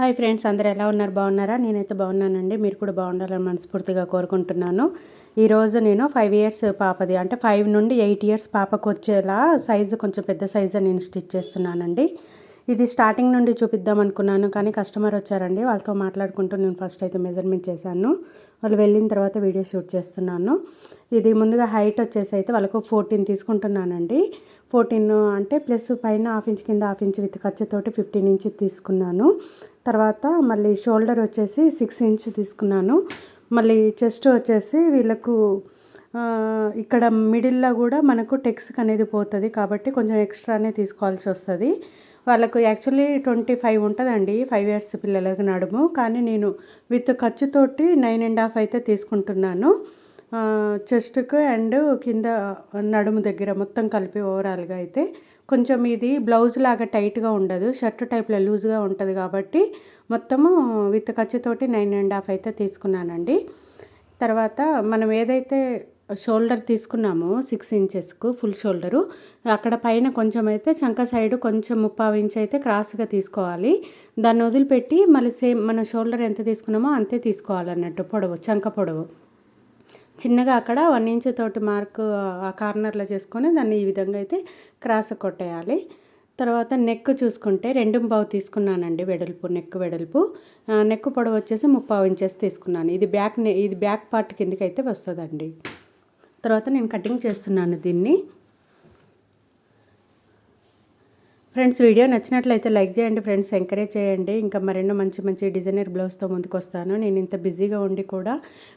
Hi friends అందరు ఎలా ఉన్నారు? బాగున్నారా? నేనైతే బాగున్నానండి. మీరు కూడా బాగుండాలని మనస్ఫూర్తిగా కోరుకుంటున్నాను. ఈరోజు నేను ఫైవ్ ఇయర్స్ పాపది అంటే ఫైవ్ నుండి ఎయిట్ ఇయర్స్ పాపకు వచ్చేలా సైజు కొంచెం పెద్ద సైజు నేను స్టిచ్ చేస్తున్నానండి. ఇది స్టార్టింగ్ నుండి చూపిద్దాం అనుకున్నాను కానీ కస్టమర్ వచ్చారండి. వాళ్ళతో మాట్లాడుకుంటూ నేను ఫస్ట్ అయితే మెజర్మెంట్ చేశాను. వాళ్ళు వెళ్ళిన తర్వాత వీడియో షూట్ చేస్తున్నాను. ఇది ముందుగా హైట్ వచ్చేసి అయితే వాళ్ళకు ఫోర్టీన్ తీసుకుంటున్నానండి. ఫోర్టీన్ అంటే ప్లస్ పైన హాఫ్ ఇంచ్ కింద హాఫ్ ఇంచ్ విత్ ఖర్చుతోటి ఫిఫ్టీన్ ఇంచ్ తీసుకున్నాను. తర్వాత మళ్ళీ షోల్డర్ వచ్చేసి సిక్స్ ఇంచ్ తీసుకున్నాను. మళ్ళీ చెస్ట్ వచ్చేసి వీళ్ళకు ఇక్కడ మిడిల్లో కూడా మనకు టెక్స్క్ అనేది పోతుంది కాబట్టి కొంచెం ఎక్స్ట్రానే తీసుకోవాల్సి వస్తుంది. వాళ్ళకు యాక్చువల్లీ ట్వంటీ ఫైవ్ ఉంటుందండి ఫైవ్ ఇయర్స్ పిల్లలకు నడుము. కానీ నేను విత్ ఖర్చుతోటి నైన్ అండ్ హాఫ్ అయితే తీసుకుంటున్నాను. చెస్ట్కు అండ్ కింద నడుము దగ్గర మొత్తం కలిపి ఓవరాల్గా అయితే కొంచెం ఇది బ్లౌజ్ లాగా టైట్గా ఉండదు. షర్ట్ టైప్లో లూజ్గా ఉంటుంది కాబట్టి మొత్తము విత్ ఖర్చుతోటి నైన్ అండ్ హాఫ్ అయితే తీసుకున్నానండి. తర్వాత మనం ఏదైతే షోల్డర్ తీసుకున్నామో సిక్స్ ఇంచెస్కు ఫుల్ షోల్డరు అక్కడ పైన కొంచెం అయితే చంక సైడ్ కొంచెం ముప్పావు ఇంచ్ అయితే క్రాస్గా తీసుకోవాలి. దాన్ని వదిలిపెట్టి మళ్ళీ సేమ్ మన షోల్డర్ ఎంత తీసుకున్నామో అంతే తీసుకోవాలన్నట్టు పొడవు చంక పొడవు. చిన్నగా అక్కడ వన్ ఇంచ్ తోటి మార్క్ ఆ కార్నర్లో చేసుకొని దాన్ని ఈ విధంగా అయితే క్రాస్ కొట్టేయాలి. తర్వాత నెక్ చూసుకుంటే రెండు బావు తీసుకున్నానండి వెడల్పు నెక్ వెడల్పు. నెక్ పొడవు వచ్చేసి ముప్పావు ఇంచెస్ తీసుకున్నాను. ఇది బ్యాక్ ఇది బ్యాక్ పార్ట్ కిందకి అయితే వస్తుందండి. తర్వాత నేను కటింగ్ చేస్తున్నాను దీన్ని. ఫ్రెండ్స్ వీడియో నచ్చినట్లయితే లైక్ చేయండి ఫ్రెండ్స్ ఎంకరేజ్ చేయండి. ఇంకా మరెన్నో మంచి మంచి డిజైనర్ బ్లౌజ్తో ముందుకు వస్తాను నేను ఇంత బిజీగా ఉండి కూడా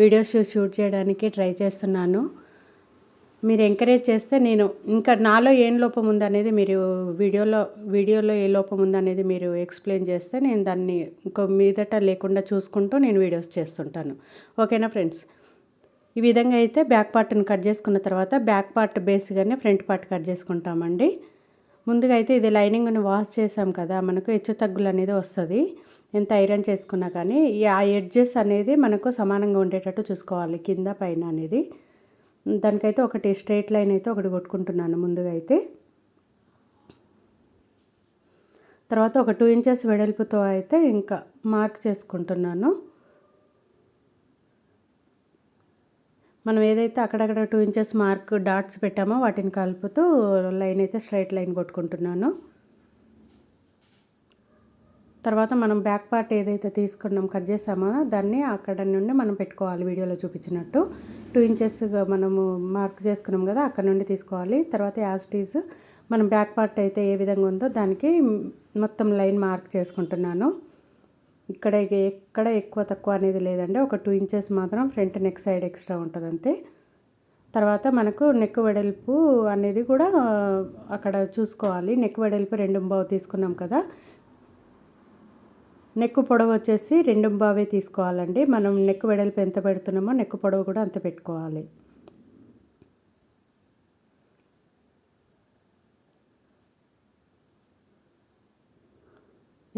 వీడియోస్ షూట్ చేయడానికి ట్రై చేస్తున్నాను. మీరు ఎంకరేజ్ చేస్తే నేను ఇంకా నాలో ఏం లోపం ఉందనేది మీరు వీడియోలో వీడియోలో ఏ లోపం ఉందనేది మీరు ఎక్స్ప్లెయిన్ చేస్తే నేను దాన్ని ఇంకో మీదట లేకుండా చూసుకుంటూ నేను వీడియోస్ చేస్తుంటాను. ఓకేనా ఫ్రెండ్స్? ఈ విధంగా అయితే బ్యాక్ పార్ట్ని కట్ చేసుకున్న తర్వాత బ్యాక్ పార్ట్ బేస్గానే ఫ్రంట్ పార్ట్ కట్ చేసుకుంటామండి. ముందుగా అయితే ఇది లైనింగ్ని వాష్ చేసాం కదా మనకు హెచ్చు తగ్గులు అనేది వస్తుంది. ఎంత ఐరన్ చేసుకున్నా కానీ ఆ ఎడ్జెస్ అనేది మనకు సమానంగా ఉండేటట్టు చూసుకోవాలి కింద పైన అనేది. దానికైతే ఒకటి స్ట్రైట్ లైన్ అయితే ఒకటి కొట్టుకుంటున్నాను ముందుగా అయితే తర్వాత ఒక టూ ఇంచెస్ వెడల్పుతో అయితే ఇంకా మార్క్ చేసుకుంటున్నాను. మనం ఏదైతే అక్కడక్కడ టూ ఇంచెస్ మార్క్ డాట్స్ పెట్టామో వాటిని కలుపుతూ లైన్ అయితే స్ట్రైట్ లైన్ కొట్టుకుంటున్నాను. తర్వాత మనం బ్యాక్ పార్ట్ ఏదైతే తీసుకున్నాం కట్ చేసామో దాన్ని అక్కడ నుండి మనం పెట్టుకోవాలి వీడియోలో చూపించినట్టు. టూ ఇంచెస్గా మనము మార్క్ చేసుకున్నాం కదా అక్కడ నుండి తీసుకోవాలి. తర్వాత యాస్టీజ్ మనం బ్యాక్ పార్ట్ అయితే ఏ విధంగా ఉందో దానికి మొత్తం లైన్ మార్క్ చేసుకుంటున్నాను. ఇక్కడ ఎక్కడ ఎక్కువ తక్కువ అనేది లేదండి. ఒక టూ ఇంచెస్ మాత్రం ఫ్రంట్ నెక్ సైడ్ ఎక్స్ట్రా ఉంటుంది అంతే తర్వాత మనకు నెక్ వెడల్పు అనేది కూడా అక్కడ చూసుకోవాలి. నెక్ వెడల్పు రెండు బావు తీసుకున్నాం కదా. నెక్ పొడవు వచ్చేసి రెండు బావే తీసుకోవాలండి. మనం నెక్ వెడల్పు ఎంత పెడుతున్నామో నెక్ పొడవు కూడా అంత పెట్టుకోవాలి.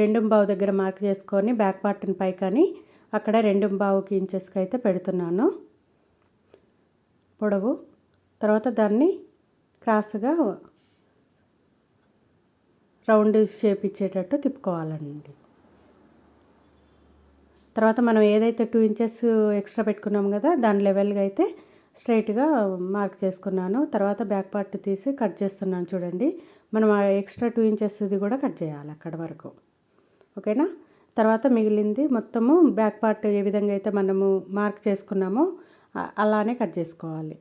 రెండు బావు దగ్గర మార్క్ చేసుకొని బ్యాక్ పార్ట్ని పై కానీ అక్కడ రెండు బావుకి ఇంచెస్కి అయితే పెడుతున్నాను. పొడవు. తర్వాత దాన్ని క్రాస్గా రౌండ్ షేప్ ఇచ్చేటట్టు తిప్పుకోవాలండి. తర్వాత మనం ఏదైతే టూ ఇంచెస్ ఎక్స్ట్రా పెట్టుకున్నాం కదా దాని లెవెల్గా అయితే స్ట్రైట్గా మార్క్ చేసుకున్నాను. తర్వాత బ్యాక్ పార్ట్ తీసి కట్ చేస్తున్నాను చూడండి. మనం ఎక్స్ట్రా టూ ఇంచెస్ది కూడా కట్ చేయాలి అక్కడ వరకు. ఓకేనా? తర్వాత మిగిలింది మొత్తము బ్యాక్ పార్ట్ ఏ విధంగా అయితే మనము మార్క్ చేసుకున్నామో అలానే కట్ చేసుకోవాలి.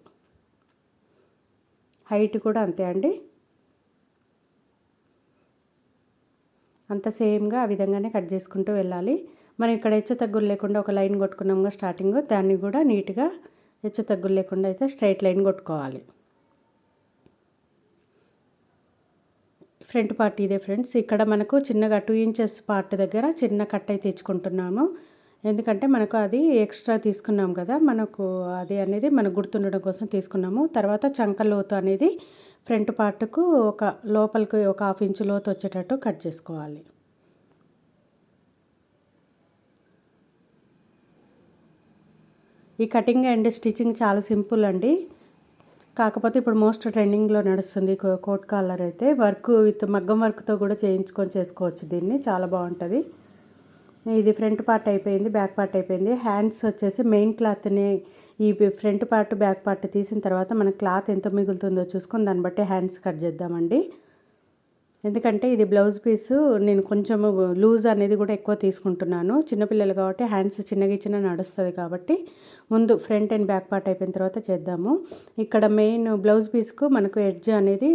హైట్ కూడా అంతే అండి. అంత సేమ్గా ఆ విధంగానే కట్ చేసుకుంటూ వెళ్ళాలి. మనం ఇక్కడ హెచ్చు తగ్గులు లేకుండా ఒక లైన్ కొట్టుకున్నాము స్టార్టింగ్ దాన్ని కూడా నీట్గా హెచ్చు తగ్గులు లేకుండా అయితే స్ట్రైట్ లైన్ కొట్టుకోవాలి. ఫ్రంట్ పార్ట్ ఇదే ఫ్రెండ్స్. ఇక్కడ మనకు చిన్నగా టూ ఇంచెస్ పార్ట్ దగ్గర చిన్న కట్ అయితే తెచ్చుకుంటున్నాము. ఎందుకంటే మనకు అది ఎక్స్ట్రా తీసుకున్నాం కదా మనకు అది అనేది మనకు గుర్తుండడం కోసం తీసుకున్నాము. తర్వాత చంక లోతు అనేది ఫ్రంట్ పార్ట్కు ఒక లోపలికి ఒక హాఫ్ ఇంచు లోతు వచ్చేటట్టు కట్ చేసుకోవాలి. ఈ కటింగ్ అండ్ స్టిచ్చింగ్ చాలా సింపుల్ అండి. కాకపోతే ఇప్పుడు మోస్ట్ ట్రెండింగ్లో నడుస్తుంది కోట్ కాలర్ అయితే. వర్క్ విత్ మగ్గం వర్క్తో కూడా చేయించుకొని చేసుకోవచ్చు దీన్ని. చాలా బాగుంటుంది. ఇది ఫ్రంట్ పార్ట్ అయిపోయింది బ్యాక్ పార్ట్ అయిపోయింది. హ్యాండ్స్ వచ్చేసి మెయిన్ క్లాత్ని ఈ ఫ్రంట్ పార్ట్ బ్యాక్ పార్ట్ తీసిన తర్వాత మన క్లాత్ ఎంత మిగులుతుందో చూసుకొని దాన్ని బట్టి హ్యాండ్స్ కట్ చేద్దామండి. ఎందుకంటే ఇది బ్లౌజ్ పీసు నేను కొంచెం లూజ్ అనేది కూడా ఎక్కువ తీసుకుంటున్నాను. చిన్నపిల్లలు కాబట్టి హ్యాండ్స్ చిన్నగా ఇచ్చిన నడుస్తుంది కాబట్టి ముందు ఫ్రంట్ అండ్ బ్యాక్ పార్ట్ అయిపోయిన తర్వాత చేద్దాము. ఇక్కడ మెయిన్ బ్లౌజ్ పీస్కు మనకు ఎడ్జ్ అనేది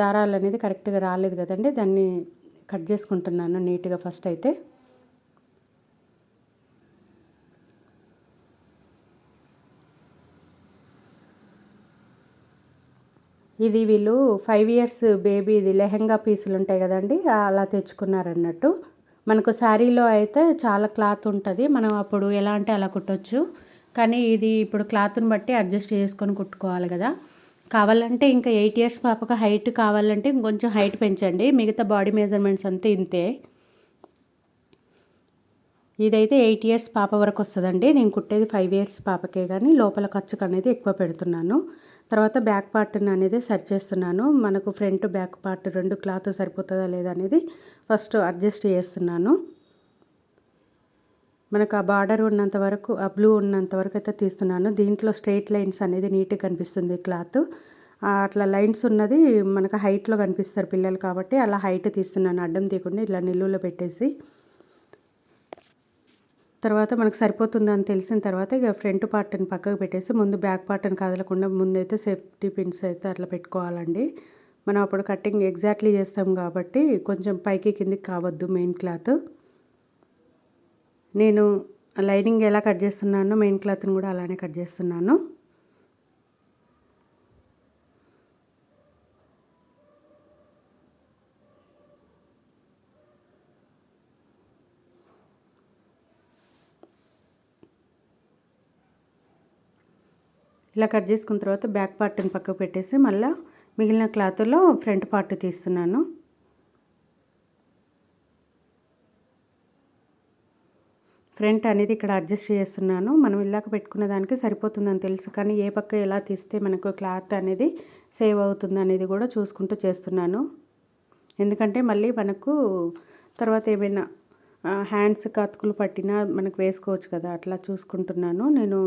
దారాలు అనేది కరెక్ట్గా రాలేదు కదండి. దాన్ని కట్ చేసుకుంటున్నాను నీట్గా ఫస్ట్ అయితే. ఇది వీళ్ళు ఫైవ్ ఇయర్స్ బేబీ ఇది లెహెంగా పీసులు ఉంటాయి కదండి. అలా తెచ్చుకున్నారన్నట్టు. మనకు శారీలో అయితే చాలా క్లాత్ ఉంటుంది. మనం అప్పుడు ఎలా అంటే అలా కుట్టచ్చు. కానీ ఇది ఇప్పుడు క్లాత్ని బట్టి అడ్జస్ట్ చేసుకొని కుట్టుకోవాలి కదా. కావాలంటే ఇంకా ఎయిట్ ఇయర్స్ పాపకు హైట్ కావాలంటే ఇంకొంచెం హైట్ పెంచండి. మిగతా బాడీ మెజర్మెంట్స్ అంతా ఇంతే. ఇదైతే ఎయిట్ ఇయర్స్ పాప వరకు వస్తుందండి. నేను కుట్టేది ఫైవ్ ఇయర్స్ పాపకే కానీ లోపల ఖర్చుకు అనేది ఎక్కువ పెడుతున్నాను. తర్వాత బ్యాక్ పార్ట్ అనేది సరి చేస్తున్నాను. మనకు ఫ్రంట్ బ్యాక్ పార్ట్ రెండు క్లాత్ సరిపోతుందా లేదా అనేది ఫస్ట్ అడ్జస్ట్ చేస్తున్నాను. మనకు ఆ బార్డర్ ఉన్నంత వరకు ఆ బ్లూ ఉన్నంత వరకు అయితే తీస్తున్నాను. దీంట్లో స్ట్రైట్ లైన్స్ అనేది నీట్గా కనిపిస్తుంది క్లాత్. అట్లా లైన్స్ ఉన్నది మనకు హైట్లో కనిపిస్తారు పిల్లలు కాబట్టి అలా హైట్ తీస్తున్నాను. అడ్డం తీయకుండా ఇలా నిల్లులో పెట్టేసి. తర్వాత మనకు సరిపోతుందని తెలిసిన తర్వాత ఇక ఫ్రంట్ పార్ట్ని పక్కకు పెట్టేసి ముందు బ్యాక్ పార్ట్ని కదలకుండా ముందైతే సేఫ్టీ పిన్స్ అయితే అట్లా పెట్టుకోవాలండి. మనం అప్పుడు కటింగ్ ఎగ్జాక్ట్లీ చేస్తాం కాబట్టి కొంచెం పైకి కిందికి కావద్దు మెయిన్ క్లాత్. నేను లైనింగ్ ఎలా కట్ చేస్తున్నానో మెయిన్ క్లాత్ని కూడా అలానే కట్ చేస్తున్నాను. ఇలా కట్ చేసుకున్న తర్వాత బ్యాక్ పార్ట్ని పక్కకు పెట్టేసి మళ్ళీ మిగిలిన క్లాత్లో ఫ్రంట్ పార్ట్ తీస్తున్నాను. ఫ్రంట్ అనేది ఇక్కడ అడ్జస్ట్ చేస్తున్నాను. మనం ఇలాక పెట్టుకున్న దానికి సరిపోతుందని తెలుసు. కానీ ఏ పక్క ఎలా తీస్తే మనకు క్లాత్ అనేది సేవ్ అవుతుంది అనేది కూడా చూసుకుంటూ చేస్తున్నాను. ఎందుకంటే మళ్ళీ మనకు తర్వాత ఏమైనా హ్యాండ్స్ కతుకులు పట్టినా మనకు వేసుకోవచ్చు కదా. అట్లా చూసుకుంటున్నాను. నేను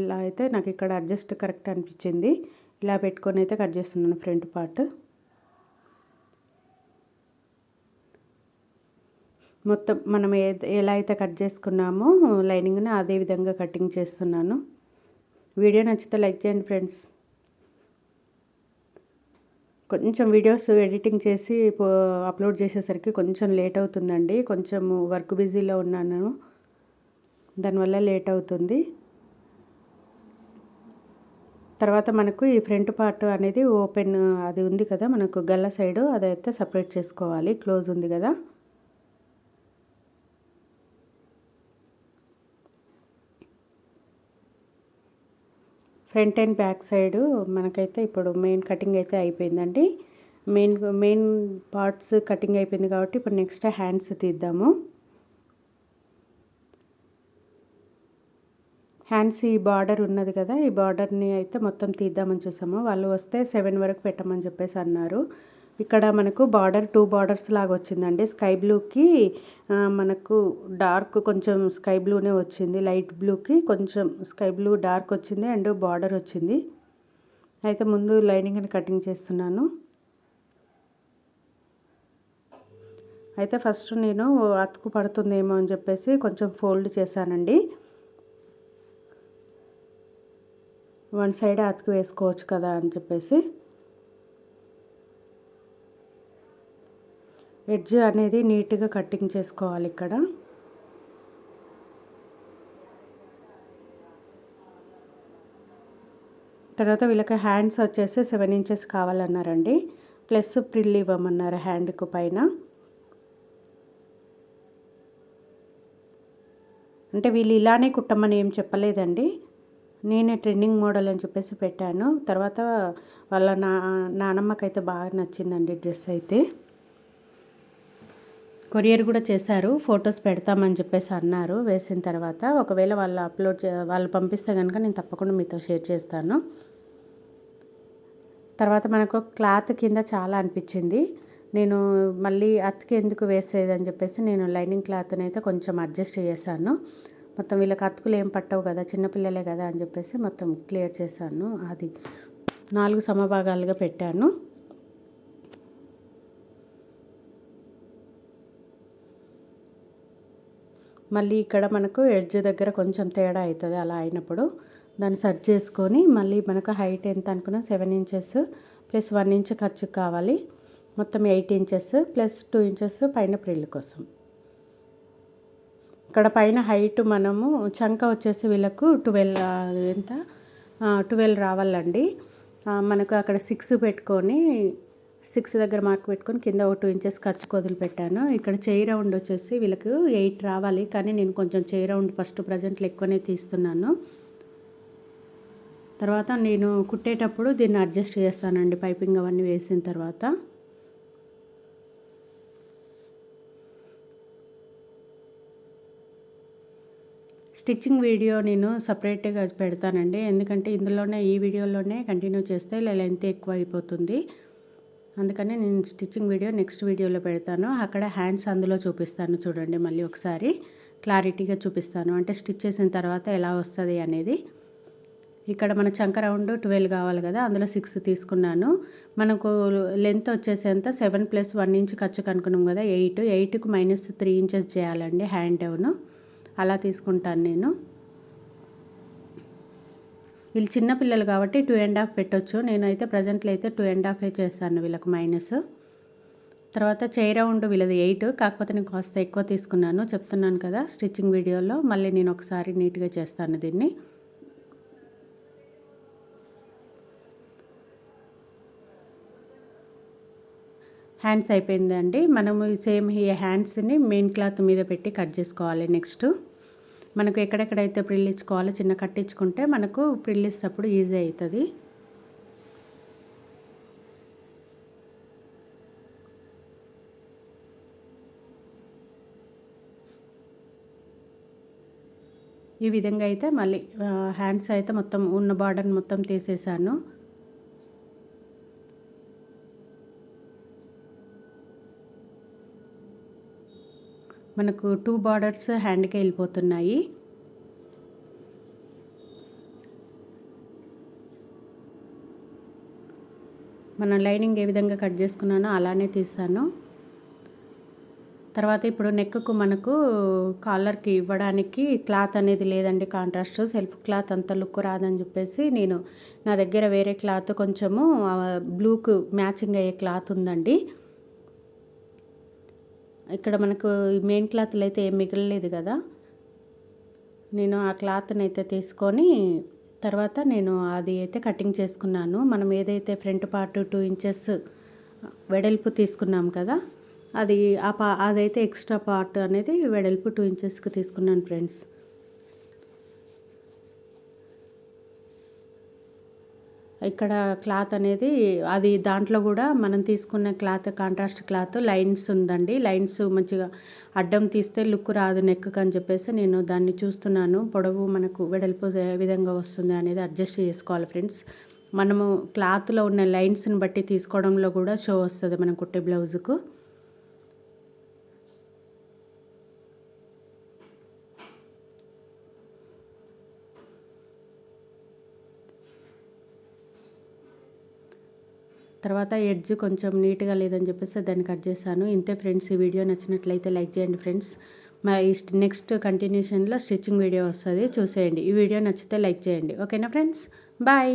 ఇలా అయితే నాకు ఇక్కడ అడ్జస్ట్ కరెక్ట్ అనిపించింది. ఇలా పెట్టుకొని అయితే కట్ చేస్తున్నాను ఫ్రంట్ పార్ట్. మొత్తం మనం ఏ ఎలా అయితే కట్ చేసుకున్నామో లైనింగ్ని అదే విధంగా కటింగ్ చేస్తున్నాను. వీడియో నచ్చితే లైక్ చేయండి ఫ్రెండ్స్. కొంచెం వీడియోస్ ఎడిటింగ్ చేసి అప్లోడ్ చేసేసరికి కొంచెం లేట్ అవుతుందండి. కొంచెం వర్క్ బిజీలో ఉన్నాను. దానివల్ల లేట్ అవుతుంది. తర్వాత మనకు ఈ ఫ్రంట్ పార్ట్ అనేది ఓపెన్ అది ఉంది కదా మనకు గల్ల సైడు అదైతే సపరేట్ చేసుకోవాలి. క్లోజ్ ఉంది కదా. ఫ్రంట్ అండ్ బ్యాక్ సైడ్ మనకైతే ఇప్పుడు మెయిన్ కటింగ్ అయితే అయిపోయిందండి. మెయిన్ మెయిన్ పార్ట్స్ కటింగ్ అయిపోయింది కాబట్టి ఇప్పుడు నెక్స్ట్ హ్యాండ్స్ తీద్దాము. హ్యాండ్స్ ఈ బార్డర్ ఉన్నది కదా ఈ బార్డర్ని అయితే మొత్తం తీద్దామని చూసాము. వాళ్ళు వస్తే సెవెన్ వరకు పెట్టమని చెప్పేసి అన్నారు. ఇక్కడ మనకు బార్డర్ టూ బార్డర్స్ లాగా వచ్చిందండి. స్కై బ్లూకి మనకు డార్క్ కొంచెం స్కై బ్లూనే వచ్చింది. లైట్ బ్లూకి కొంచెం స్కై బ్లూ డార్క్ వచ్చింది అండ్ బార్డర్ వచ్చింది. అయితే ముందు లైనింగ్ని కటింగ్ చేస్తున్నాను. అయితే ఫస్ట్ నేను అతుకు పడుతుందేమో అని చెప్పేసి కొంచెం ఫోల్డ్ చేశానండి. వన్ సైడ్ అతుకు వేసుకోవచ్చు కదా అని చెప్పేసి. ఎడ్జ్ అనేది నీట్గా కటింగ్ చేసుకోవాలి ఇక్కడ. తర్వాత వీళ్ళకి హ్యాండ్స్ వచ్చేసి సెవెన్ ఇంచెస్ కావాలన్నారండి. ప్లస్ ప్రిల్ ఇవ్వమన్నారు హ్యాండ్కు పైన. అంటే వీళ్ళు ఇలానే కుట్టమని ఏం చెప్పలేదండి. నేనే ట్రెండింగ్ మోడల్ అని చెప్పేసి పెట్టాను. తర్వాత వాళ్ళ నా నానమ్మకైతే బాగా నచ్చిందండి డ్రెస్ అయితే. కొరియర్ కూడా చేశారు ఫొటోస్ పెడతామని చెప్పేసి అన్నారు. వేసిన తర్వాత ఒకవేళ వాళ్ళు అప్లోడ్ చే వాళ్ళు పంపిస్తే కనుక నేను తప్పకుండా మీతో షేర్ చేస్తాను. తర్వాత మనకు క్లాత్ కింద చాలా అనిపించింది. నేను మళ్ళీ అతికి ఎందుకు వేసేది అని చెప్పేసి నేను లైనింగ్ క్లాత్ని అయితే కొంచెం అడ్జస్ట్ చేశాను. మొత్తం వీళ్ళకి అతుకులు ఏం పట్టవు కదా చిన్నపిల్లలే కదా అని చెప్పేసి మొత్తం క్లియర్ చేశాను. అది నాలుగు సమభాగాలుగా పెట్టాను. మళ్ళీ ఇక్కడ మనకు ఎడ్జ్ దగ్గర కొంచెం తేడా అవుతుంది అలా అయినప్పుడు. దాన్ని సెట్ చేసుకొని మళ్ళీ మనకు హైట్ ఎంత అనుకున్నా seven inches plus one inch ఖర్చు కావాలి. మొత్తం eight inches plus two inches పైన ప్రిల్ కోసం. ఇక్కడ పైన హైట్ మనము చంక వచ్చేసి వీళ్ళకు ట్వెల్వ్ ఎంత? ట్వెల్వ్ రావాలండి. మనకు అక్కడ సిక్స్ పెట్టుకొని సిక్స్ దగ్గర మార్క్ పెట్టుకొని కింద ఒక టూ ఇంచెస్ ఖర్చు కొదులు పెట్టాను ఇక్కడ చేయి రౌండ్ వచ్చేసి వీళ్ళకి ఎయిట్ రావాలి కానీ నేను కొంచెం చేయి రౌండ్ ఫస్ట్ ప్రజెంట్లో ఎక్కువనే తీస్తున్నాను. తర్వాత నేను కుట్టేటప్పుడు దీన్ని అడ్జస్ట్ చేస్తానండి పైపింగ్ అవన్నీ వేసిన తర్వాత. స్టిచ్చింగ్ వీడియో నేను సపరేట్గా పెడతానండి ఎందుకంటే ఇందులోనే ఈ వీడియోలోనే కంటిన్యూ చేస్తే లెంత్ ఎక్కువ అయిపోతుంది. అందుకని నేను స్టిచ్చింగ్ వీడియో నెక్స్ట్ వీడియోలో పెడతాను. అక్కడ హ్యాండ్స్ అందులో చూపిస్తాను చూడండి మళ్ళీ ఒకసారి. క్లారిటీగా చూపిస్తాను. అంటే స్టిచ్ చేసిన తర్వాత ఎలా వస్తుంది అనేది. ఇక్కడ మన చంక రౌండ్ ట్వెల్వ్ కావాలి కదా అందులో సిక్స్ తీసుకున్నాను. మనకు లెంత్ వచ్చేసేంత సెవెన్ ప్లస్ వన్ ఇంచ్ ఖర్చు కనుక్కున్నాం కదా ఎయిట్. ఎయిట్కి మైనస్ త్రీ ఇంచెస్ చేయాలండి హ్యాండ్ డౌను. అలా తీసుకుంటాను నేను. వీళ్ళు చిన్నపిల్లలు కాబట్టి టూ అండ్ హాఫ్ పెట్టొచ్చు. నేనైతే ప్రజెంట్లో అయితే టూ అండ్ హాఫే చేస్తాను వీళ్ళకి మైనస్. తర్వాత చైర్ రౌండ్ వీళ్ళది ఎయిట్. కాకపోతే నేను కాస్త ఎక్కువ తీసుకున్నాను. చెప్తున్నాను కదా స్టిచ్చింగ్ వీడియోలో. మళ్ళీ నేను ఒకసారి నీట్గా చేస్తాను దీన్ని. హ్యాండ్స్ అయిపోయిందండి. మనము సేమ్ ఈ హ్యాండ్స్ని మెయిన్ క్లాత్ మీద పెట్టి కట్ చేసుకోవాలి నెక్స్ట్. మనకు ఎక్కడెక్కడైతే ప్రిల్లించుకోవాలో చిన్న కట్టించుకుంటే మనకు ప్రిల్లిస్తప్పుడు ఈజీ అవుతుంది ఈ విధంగా అయితే మళ్ళీ హ్యాండ్స్ అయితే మొత్తం ఉన్న బార్డర్ని మొత్తం తీసేసాను. మనకు టూ బార్డర్స్ హ్యాండ్కి వెళ్ళిపోతున్నాయి. మన లైనింగ్ ఏ విధంగా కట్ చేసుకున్నానో అలానే తీసాను. తర్వాత ఇప్పుడు నెక్కు మనకు కాలర్కి ఇవ్వడానికి క్లాత్ అనేది లేదండి కాంట్రాస్ట్. సెల్ఫ్ క్లాత్ అంత లుక్ రాదని చెప్పేసి నేను నా దగ్గర వేరే క్లాత్ కొంచెము బ్లూకు మ్యాచింగ్ అయ్యే క్లాత్ ఉందండి. ఇక్కడ మనకు మెయిన్ క్లాత్లు అయితే ఏం మిగలలేదు కదా. నేను ఆ క్లాత్ని అయితే తీసుకొని తర్వాత నేను అది అయితే కటింగ్ చేసుకున్నాను. మనం ఏదైతే ఫ్రంట్ పార్ట్ టూ ఇంచెస్ వెడల్పు తీసుకున్నాం కదా అది ఆ పా అదైతే ఎక్స్ట్రా పార్ట్ అనేది వెడల్పు టూ ఇంచెస్కి తీసుకున్నాను ఫ్రెండ్స్ ఇక్కడ క్లాత్ అనేది అది దాంట్లో కూడా మనం తీసుకున్న క్లాత్ కాంట్రాస్ట్ క్లాత్ లైన్స్ ఉందండి. లైన్స్ మంచిగా అడ్డం తీస్తే లుక్ రాదు నెక్కు అని చెప్పేసి నేను దాన్ని చూస్తున్నాను. పొడవు మనకు వెడల్పు ఏ విధంగా వస్తుంది అనేది అడ్జస్ట్ చేసుకోవాలి ఫ్రెండ్స్. మనము క్లాత్లో ఉన్న లైన్స్ని బట్టి తీసుకోవడంలో కూడా షో వస్తుంది మనం కుట్టే బ్లౌజుకు. తర్వాత ఎడ్జ్ కొంచెం నీట్గా లేదని చెప్పేసి దాన్ని కట్ చేశాను. ఇంతే ఫ్రెండ్స్ ఈ వీడియో నచ్చినట్లయితే లైక్ చేయండి ఫ్రెండ్స్. మా నెక్స్ట్ కంటిన్యూషన్లో స్టిచ్చింగ్ వీడియో వస్తుంది చూసేయండి. ఈ వీడియో నచ్చితే లైక్ చేయండి. ఓకేనా ఫ్రెండ్స్? బాయ్!